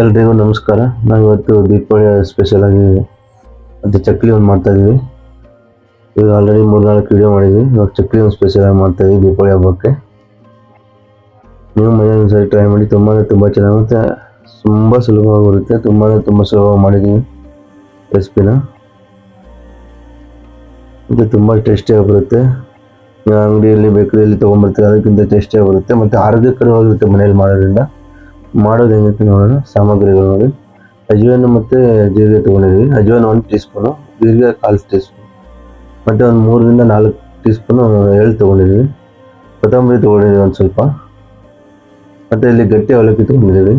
ಎಲ್ರಿಗೂ ನಮಸ್ಕಾರ. ನಾವು ಇವತ್ತು ದೀಪಾವಳಿ ಸ್ಪೆಷಲ್ ಆಗಿ ಮತ್ತು ಚಕ್ಲಿ ಒಂದು ಮಾಡ್ತಾ ಇದೀವಿ ಈಗ ಆಲ್ರೆಡಿ ಮೂರು ನಾಲ್ಕು ವಿಡಿಯೋ ಮಾಡಿದ್ವಿ. ಇವಾಗ ಚಕ್ಲಿ ಒಂದು ಸ್ಪೆಷಲ್ ಆಗಿ ಮಾಡ್ತಾ ಇದೀವಿ ದೀಪಾವಳಿ ಹಬ್ಬಕ್ಕೆ. ನೀವು ಮನೆಯಲ್ಲಿ ಸರಿ ಟ್ರೈ ಮಾಡಿ ತುಂಬಾ ತುಂಬ ಚೆನ್ನಾಗುತ್ತೆ ತುಂಬ ಸುಲಭವಾಗಿ ಬರುತ್ತೆ. ತುಂಬಾ ತುಂಬ ಸುಲಭವಾಗಿ ಮಾಡಿದ್ದೀವಿ ರೆಸಿಪಿನ ಇದು ತುಂಬ ಟೇಸ್ಟಿಯಾಗಿ ಬರುತ್ತೆ. ಅಂಗಡಿಯಲ್ಲಿ ಬೇಕರಿಯಲ್ಲಿ ತೊಗೊಂಡ್ಬರ್ತೀವಿ ಅದಕ್ಕಿಂತ ಟೇಸ್ಟಿಯಾಗಿ ಬರುತ್ತೆ. ಮತ್ತು ಆರೋಗ್ಯಕರವಾಗಿರುತ್ತೆ ಮನೇಲಿ ಮಾಡೋದ್ರಿಂದ. ಮಾಡೋದು ಹೆಂಗೈತೆ ನೋಡೋಣ. ಸಾಮಗ್ರಿಗಳು ನೋಡಿ. ಅಜ್ವಾನ ಮತ್ತು ಜೀರಿಗೆ ತೊಗೊಂಡಿದ್ದೀವಿ ಅಜ್ವಾನ ಒಂದು ಟೀ ಸ್ಪೂನು ಜೀರಿಗೆ ಕಾಲು ಟೀ ಸ್ಪೂನ್ ಮತ್ತು ಒಂದು ಮೂರರಿಂದ ನಾಲ್ಕು ಟೀ ಸ್ಪೂನು ಎಳ್ಳು ತೊಗೊಂಡಿದ್ದೀವಿ ಕೊತ್ತಂಬರಿ ತೊಗೊಂಡಿದ್ದೀವಿ ಒಂದು ಸ್ವಲ್ಪ. ಮತ್ತು ಇಲ್ಲಿ ಗಟ್ಟಿ ಅವಲಕ್ಕಿ ತೊಗೊಂಡಿದ್ದೀವಿ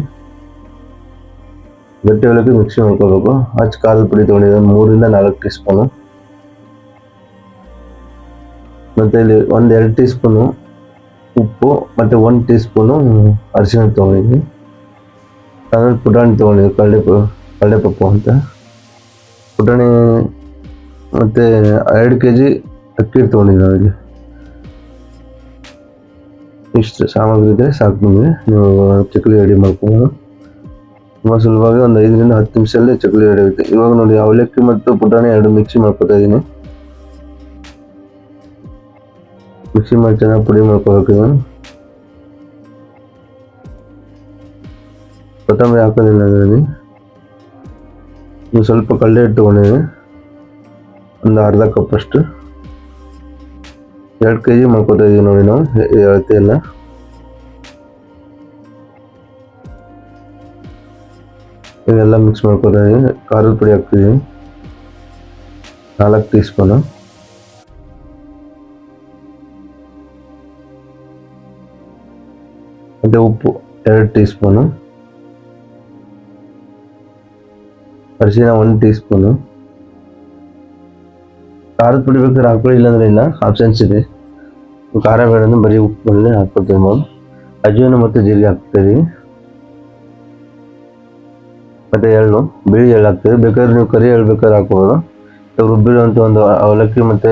ಗಟ್ಟಿ ಅವಲಕ್ಕಿ ಮಿಕ್ಸಿ ಮಾಡ್ಕೋಬೇಕು. ಹಚ್ಚ ಕಾಲು ಪುಡಿ ತೊಗೊಂಡಿದ್ದೀವಿ ಒಂದು ಮೂರರಿಂದ ನಾಲ್ಕು ಟೀ ಸ್ಪೂನು ಮತ್ತು ಇಲ್ಲಿ ಒಂದು ಎರಡು ಟೀ ಸ್ಪೂನು ಉಪ್ಪು, ಮತ್ತು ಒಂದು ಟೀ ಸ್ಪೂನು ಅರಿಶಿಣ ತೊಗೊಂಡಿದ್ವಿ. ಆಮೇಲೆ ಪುಟಾಣಿ ತೊಗೊಂಡಿದ್ವಿ ಕಡಲೆ ಕಳ್ಳೆ ಪಪ್ಪು ಅಂತ. ಪುಟಾಣಿ ಮತ್ತು ಎರಡು ಕೆ ಜಿ ಅಕ್ಕಿ ತೊಗೊಂಡಿದ್ದೆ ನಾವಿಲ್ಲಿ ಇಷ್ಟು ಸಾಮಗ್ರಿ ಇದ್ದರೆ ಸಾಕು ನಿಮಗೆ. ನೀವು ಚಕ್ಲಿ ರೆಡಿ ಮಾಡ್ಕೊಬೋದು ತುಂಬ ಸುಲಭವಾಗಿ ಒಂದು ಐದರಿಂದ ಹತ್ತು ನಿಮಿಷದಲ್ಲಿ ಚಕ್ಲಿ ರೆಡಿ ಆಗುತ್ತೆ. ಇವಾಗ ನೋಡಿ, ಅವಲಕ್ಕಿ ಮತ್ತು ಪುಟಾಣಿ ಎರಡು ಮಿಕ್ಸಿ ಮಾಡ್ಕೊತಾ ಇದ್ದೀನಿ ಮಿಕ್ಸಿ ಮಾಡಿ ಚೆನ್ನಾಗಿ ಪುಡಿ ಮಾಡ್ಕೋಬೇಕು ಇದನ್ನು ಕೊತ್ತಂಬರಿ ಹಾಕೋದಿಲ್ಲ ಅದರಲ್ಲಿ. ನೀವು ಸ್ವಲ್ಪ ಕಡಲೆ ಹಿಟ್ಟು ಒಂದು ಅರ್ಧ ಕಪ್ ಅಷ್ಟು. ಎರಡು ಕೆ ಜಿ ಮಾಡ್ಕೊತಾ ಇದೀವಿ ನೋಡಿ ನಾವು ಹೇಳ್ತೇ ಇಲ್ಲ ಇದೆಲ್ಲ ಮಿಕ್ಸ್ ಮಾಡ್ಕೊತಾ ಇದೀವಿ. ಖಾರದ ಪುಡಿ ಹಾಕ್ತೀವಿ ನಾಲ್ಕು ಟೀ ಸ್ಪೂನು ಮತ್ತು ಉಪ್ಪು ಎರಡು ಟೀ ಸ್ಪೂನು ಅರಿಶಿನ ಒಂದು ಟೀ ಸ್ಪೂನು ಖಾರದ ಪುಡಿ ಬೇಕಾದ್ರೆ ಹಾಕೊಳ್ಳಿ ಇಲ್ಲಾಂದ್ರೆ ಇಲ್ಲ. ಆಪ್ಷನ್ಸ್ ಇದೆ. ಖಾರ ಬೇಡ ಅಂದ್ರೆ ಬರೀ ಉಪ್ಪು ಮೇಲೆ ಹಾಕ್ಕೊಳ್ತೀವಿ ನಾವು ಅಜೀವನ ಮತ್ತು ಜೀರಿಗೆ ಹಾಕ್ತೀವಿ ಮತ್ತು ಎಳ್ಳು, ಬಿಳಿ ಎಳ್ಳು ಹಾಕ್ತೀವಿ ಬೇಕಾದ್ರೆ ನೀವು ಕರಿ ಎಳ್ಳು ಬೇಕಾದ್ರೆ ಹಾಕ್ಬೋದು. ರುಬ್ಬಿರುವಂಥ ಒಂದು ಅವಲಕ್ಕಿ ಮತ್ತು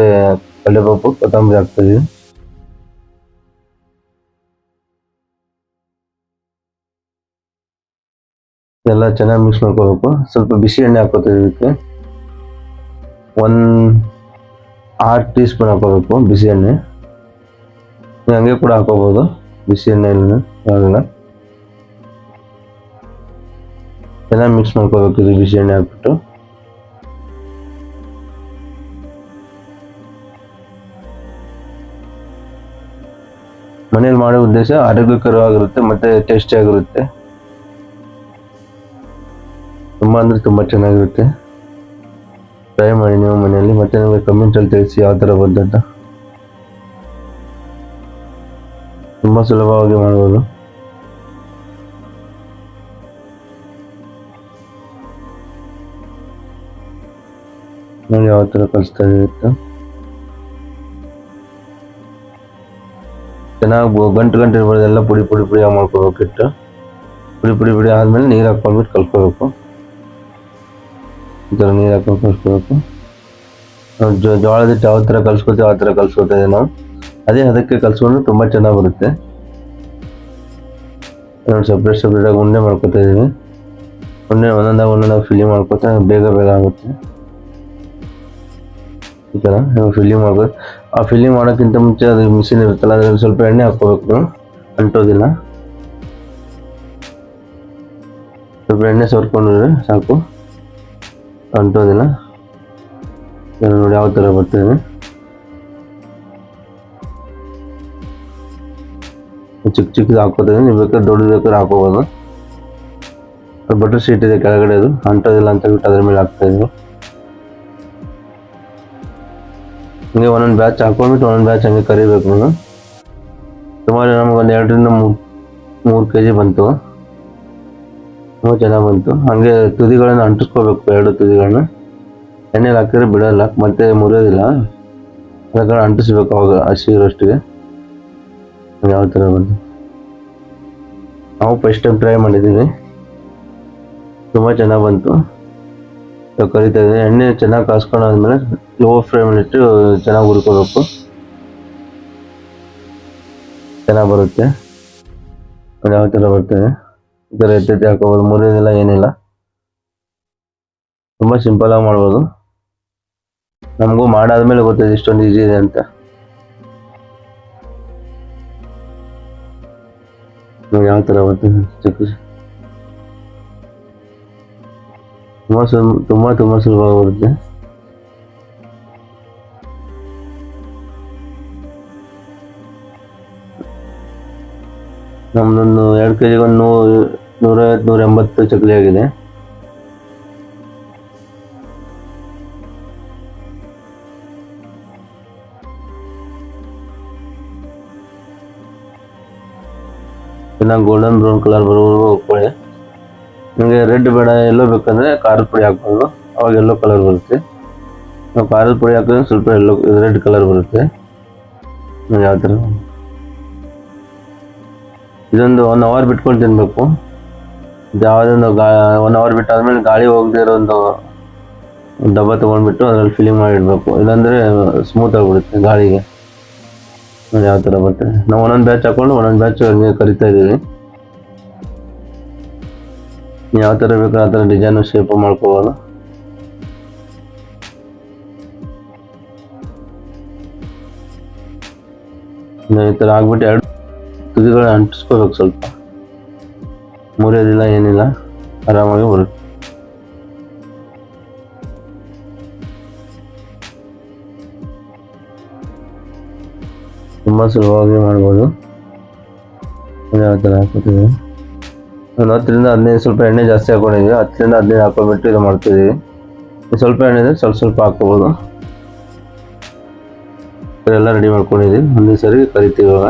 ಕಡಲೆಪಪ್ಪು, ಕೊತ್ತಂಬರಿ ಹಾಕ್ತೀವಿ ಎಲ್ಲ ಚೆನ್ನಾಗಿ ಮಿಕ್ಸ್ ಮಾಡ್ಕೋಬೇಕು. ಸ್ವಲ್ಪ ಬಿಸಿ ಎಣ್ಣೆ ಹಾಕೋತೀವಿ ಇದಕ್ಕೆ. ಒನ್ ಆರು ಟೀ ಸ್ಪೂನ್ ಹಾಕೋಬೇಕು ಬಿಸಿ ಎಣ್ಣೆ. ಹಂಗೆ ಕೂಡ ಹಾಕೋಬೋದು ಬಿಸಿ ಎಣ್ಣೆಯನ್ನು ಆಗಲ್ಲ. ಚೆನ್ನಾಗಿ ಮಿಕ್ಸ್ ಮಾಡ್ಕೋಬೇಕು ಇದು ಬಿಸಿ ಎಣ್ಣೆ ಹಾಕ್ಬಿಟ್ಟು. ಮನೇಲಿ ಮಾಡೋ ಉದ್ದೇಶ ಆರೋಗ್ಯಕರವಾಗಿರುತ್ತೆ, ಮತ್ತೆ ಟೇಸ್ಟಿ ಆಗಿರುತ್ತೆ. ತುಂಬ ಅಂದರೆ ತುಂಬ ಚೆನ್ನಾಗಿರುತ್ತೆ. ಟ್ರೈ ಮಾಡಿ ನೀವು ಮನೆಯಲ್ಲಿ ಮತ್ತೆ ನಮಗೆ ಕಮೆಂಟಲ್ಲಿ ತಿಳಿಸಿ ಯಾವ ಥರ ಬಂದಂತ ತುಂಬ ಸುಲಭವಾಗಿ ಮಾಡ್ಬೋದು. ನೋಡಿ ಯಾವ ಥರ ಕಲಿಸ್ತಾ ಇರುತ್ತೆ ಚೆನ್ನಾಗಿ ಗಂಟು ಗಂಟೆ ಎಲ್ಲಾ ಪುಡಿ ಪುಡಿ ಪುಡಿ ಮಾಡ್ಕೋಬೇಕಿಟ್ಟು ಪುಡಿ ಪುಡಿ ಪುಡಿ ಆದಮೇಲೆ ನೀರು ಹಾಕ್ಕೊಂಡ್ಬಿಟ್ಟು ಕಲ್ಸ್ಕೋಬೇಕು ಈ ಥರ ನೀರು ಹಾಕೊಂಡು ಕಲಿಸ್ಕೋಬೇಕು ಜೋಳದ ಹಿಟ್ಟು ಯಾವ ಥರ ಕಲಿಸ್ಕೊತೀವಿ ಆ ಥರ ಕಲಿಸ್ಕೊತಾ ನಾವು. ಅದೇ ಅದಕ್ಕೆ ಕಲಿಸ್ಕೊಂಡ್ರೆ ತುಂಬ ಚೆನ್ನಾಗಿ ಬರುತ್ತೆ. ನೋಡಿ ಸಪ್ರೇಟ್ ಸಪ್ರೇಟಾಗಿ ಉಂಡೆ ಮಾಡ್ಕೊತಾ ಇದ್ದೀವಿ ಉಂಡೆ ಒಂದೊಂದಾಗ ಒಂದೊಂದಾಗ ಫಿಲ್ಲಿಂಗ್ ಮಾಡ್ಕೊತಾ ಬೇಗ ಬೇಗ ಆಗುತ್ತೆ. ಈ ಥರ ಫಿಲ್ಲಿಂಗ್ ಮಾಡ್ಬೋದು ಆ ಫಿಲ್ಲಿಂಗ್ ಮಾಡೋಕ್ಕಿಂತ ಮುಂಚೆ ಅದು ಮಿಷಿನ್ ಇರುತ್ತಲ್ಲ, ಅದ್ರಲ್ಲಿ ಸ್ವಲ್ಪ ಎಣ್ಣೆ ಹಾಕ್ಕೋಬೇಕು. ಅಂಟೋದಿಲ್ಲ. ಸ್ವಲ್ಪ ಎಣ್ಣೆ ಸವರ್ಕೊಂಡ್ರೆ ಸಾಕು. ಅಂಟೋದಿಲ್ಲ. ನೋಡಿ ಯಾವ ಥರ ಬರ್ತದೆ. ಚಿಕ್ಕ ಚಿಕ್ಕದು ಹಾಕೋತದೆ ನೀವು ಬೇಕಾದ್ರೆ ದೊಡ್ಡದು ಬೇಕಾದ್ರೆ ಹಾಕೋಬೋದು ಬಟರ್ ಶೀಟ್ ಇದೆ ಕೆಳಗಡೆ ಅದು. ಅಂಟೋದಿಲ್ಲ ಅಂತ ಬಿಟ್ಟು ಅದ್ರ ಮೇಲೆ ಹಾಕ್ತಾ ಇದ್ವಿ. ಹಂಗೆ ಒಂದೊಂದು ಬ್ಯಾಚ್ ಹಾಕೊಂಡ್ಬಿಟ್ಟು ಒಂದೊಂದು ಬ್ಯಾಚ್ ಹಂಗೆ ಕರಿಬೇಕು ನಾನು. ಸುಮಾರು ನಮ್ಗೆ ಒಂದು ಎರಡರಿಂದ ಮೂರು ಮೂರು ಕೆ ಜಿ ಬಂತು. ತುಂಬ ಚೆನ್ನಾಗಿ ಬಂತು. ಹಾಗೆ ತುದಿಗಳನ್ನು ಅಂಟಿಸ್ಕೋಬೇಕು, ಎರಡು ತುದಿಗಳನ್ನ. ಎಣ್ಣೆಲಿ ಹಾಕಿದ್ರೆ ಬಿಡೋಲ್ಲ, ಮತ್ತೆ ಮುರಿಯೋದಿಲ್ಲ. ಅದಕ್ಕೆ ಅಂಟಿಸ್ಬೇಕು ಅವಾಗ ಹಸಿ ಇರೋಷ್ಟಿಗೆ ಯಾವ ಥರ ಬಂತು. ನಾವು ಫಸ್ಟ್ ಟೈಮ್ ಟ್ರೈ ಮಾಡಿದ್ದೀವಿ. ತುಂಬ ಚೆನ್ನಾಗಿ ಬಂತು. ಕರಿತಾ ಇದೆ ಎಣ್ಣೆ ಚೆನ್ನಾಗಿ ಕಾಸ್ಕೊಂಡಾದ್ಮೇಲೆ ಲೋ ಫ್ಲೇಮಲ್ಲಿಟ್ಟು ಚೆನ್ನಾಗಿ ಹುರ್ಕೋಬೇಕು. ಚೆನ್ನಾಗಿ ಬರುತ್ತೆ. ಯಾವ ಥರ ಬರ್ತದೆ? ಈ ಥರ ಎತ್ತೆತ್ತಿ ಹಾಕೋಬೋದು. ಮುರಿಯೋದಿಲ್ಲ, ಏನಿಲ್ಲ. ತುಂಬ ಸಿಂಪಲ್ ಆಗಿ ಮಾಡ್ಬೋದು. ನಮಗೂ ಮಾಡಾದ್ಮೇಲೆ ಗೊತ್ತಾಯ್ತು ಇಷ್ಟೊಂದು ಈಸಿ ಇದೆ ಅಂತ. ಯಾವ ಥರ ಬರ್ತದೆ ಚಿಕ್ಕ ತುಂಬ ಸುಲ್ ತುಂಬ ತುಂಬ ಸುಲಭವಾಗಿ ನಮ್ದೊಂದು ಎರಡು ಕೆ ಜಿಗೆ ಒಂದು ನೂರು ನೂರೈವತ್ತು ನೂರ ಎಂಬತ್ತು ಚಕ್ಲಿ ಆಗಿದೆ. ಚೆನ್ನಾಗಿ ಗೋಲ್ಡನ್ ಬ್ರೌನ್ ಕಲರ್ ಬರೋವರೆಗೂ ಹುರ್ಕೊಳ್ಳಿ ನಿಮಗೆ ರೆಡ್ ಬೇಡ ಎಲ್ಲೋ ಬೇಕಂದ್ರೆ ಖಾರದ ಪುಡಿ ಹಾಕ್ಬೋದು. ಅವಾಗ ಎಲ್ಲೋ ಕಲರ್ ಬರುತ್ತೆ. ನಾವು ಖಾರದ ಪುಡಿ ಹಾಕಿದ್ರೆ ಸ್ವಲ್ಪ ಎಲ್ಲೋ ರೆಡ್ ಕಲರ್ ಬರುತ್ತೆ. ಯಾವ ಥರ ಇದೊಂದು ಒನ್ ಅವರ್ ಬಿಟ್ಕೊಂಡು ತಿನ್ನಬೇಕು ಯಾವುದೊಂದು ಗಾ ಒನ್ ಅವರ್ ಬಿಟ್ಟಾದ್ಮೇಲೆ ಗಾಳಿ ಹೋಗದೆ ಇರೋ ಒಂದು ಡಬ್ಬ ತೊಗೊಂಡ್ಬಿಟ್ಟು ಅದ್ರಲ್ಲಿ ಫಿಲಿಂಗ್ ಮಾಡಿ ಇಡಬೇಕು ಇಲ್ಲಾಂದರೆ ಸ್ಮೂತ್ ಆಗಿಬಿಡುತ್ತೆ ಗಾಳಿಗೆ. ಯಾವ ಥರ ಬರುತ್ತೆ ನಾವು ಒಂದೊಂದು ಬ್ಯಾಚ್ ಹಾಕೊಂಡು ಒಂದೊಂದು ಬ್ಯಾಚ್ ಕರಿತಾ ಇದ್ದೀವಿ. ಯಾವ ಥರ ಬೇಕೋ ಆ ಥರ ಡಿಸೈನು ಶೇಪ್ ಮಾಡ್ಕೋಬೋದು. ಈ ಥರ ಆಗ್ಬಿಟ್ಟು ಎರಡು ತುದಿಗಳು ಅಂಟಿಸ್ಕೋಬೇಕು ಸ್ವಲ್ಪ. ಮುರಿಯೋದಿಲ್ಲ, ಏನಿಲ್ಲ. ಆರಾಮಾಗಿ ಬರುತ್ತೆ ತುಂಬ ಸುಲಭವಾಗಿ ಮಾಡ್ಬೋದು. ಯಾವ ಥರ ಹಾಕೋತೀವಿ ಒಂದು ಹತ್ತರಿಂದ ಹದಿನೈದು ಸ್ವಲ್ಪ ಎಣ್ಣೆ ಜಾಸ್ತಿ ಹಾಕೊಂಡಿದ್ದೀವಿ ಹತ್ತರಿಂದ ಹದಿನೈದು ಹಾಕೊಂಡ್ಬಿಟ್ಟು ಇದು ಮಾಡ್ತಿದ್ದೀವಿ ಸ್ವಲ್ಪ ಎಣ್ಣೆ ಇದೆ ಸ್ವಲ್ಪ ಸ್ವಲ್ಪ ಹಾಕ್ಕೋಬೋದು. ಎಲ್ಲ ರೆಡಿ ಮಾಡ್ಕೊಂಡಿದ್ದೀವಿ ಒಂದೇ ಸರಿ ಕರಿತೀವಿ ಇವಾಗ.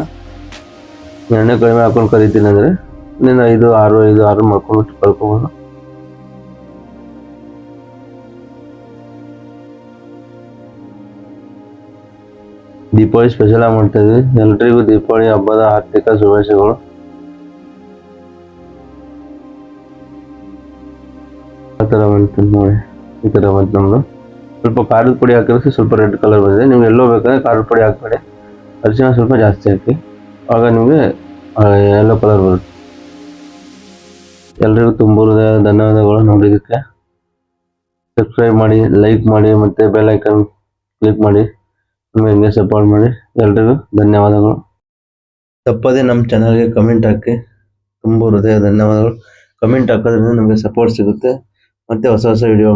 ಎಣ್ಣೆ ಕಡಿಮೆ ಹಾಕೊಂಡು ಕರಿತೀನಿ ಅಂದರೆ ನೀನು ಐದು, ಆರು ಐದು, ಆರು ಮಾಡ್ಕೊಂಡ್ಬಿಟ್ಟು ಕಲ್ಕೊಬೋದು ದೀಪಾವಳಿ ಸ್ಪೆಷಲ್ ಆಗಿ ಮಾಡ್ತಾ ಇದ್ವಿ. ಎಲ್ರಿಗೂ ದೀಪಾವಳಿ, ಹಬ್ಬದ ಆರ್ಥಿಕ ಶುಭಾಶಯಗಳು. ಆ ಥರ ಬಂತು ನೋಡಿ, ಈ ಥರ ಬಂತು ನಮ್ಮದು ಸ್ವಲ್ಪ ಖಾರದ ಪುಡಿ ಹಾಕಿದ್ರೆ ಸ್ವಲ್ಪ ರೆಡ್ ಕಲರ್ ಬಂದಿದೆ. ನೀವು ಎಲ್ಲೋ ಬೇಕಾದ್ರೆ ಖಾರದ ಪುಡಿ ಹಾಕ್ಬೇಡಿ. ಅರಿಶಿನ ಸ್ವಲ್ಪ ಜಾಸ್ತಿ ಹಾಕಿ. ಆಗ ನಿಮಗೆ ಎಲ್ಲೋ ಕಲರ್ ಬರುತ್ತೆ. ಎಲ್ರಿಗೂ ತುಂಬ ಹೃದಯದ ಧನ್ಯವಾದಗಳು ನೋಡಿದ್ದಕ್ಕೆ. ಸಬ್ಸ್ಕ್ರೈಬ್ ಮಾಡಿ ಲೈಕ್ ಮಾಡಿ ಮತ್ತು ಬೆಲ್ ಐಕನ್ ಕ್ಲಿಕ್ ಮಾಡಿ. ನಿಮಗೆ ಸಪೋರ್ಟ್ ಮಾಡಿ. ಎಲ್ರಿಗೂ ಧನ್ಯವಾದಗಳು. ತಪ್ಪದೇ ನಮ್ಮ ಚಾನಲ್ಗೆ ಕಮೆಂಟ್ ಹಾಕಿ. ತುಂಬ ಹೃದಯ ಧನ್ಯವಾದಗಳು. ಕಮೆಂಟ್ ಹಾಕೋದ್ರಿಂದ ನಮಗೆ ಸಪೋರ್ಟ್ ಸಿಗುತ್ತೆ. ಮತ್ತು ಹೊಸ ಹೊಸ ವಿಡಿಯೋ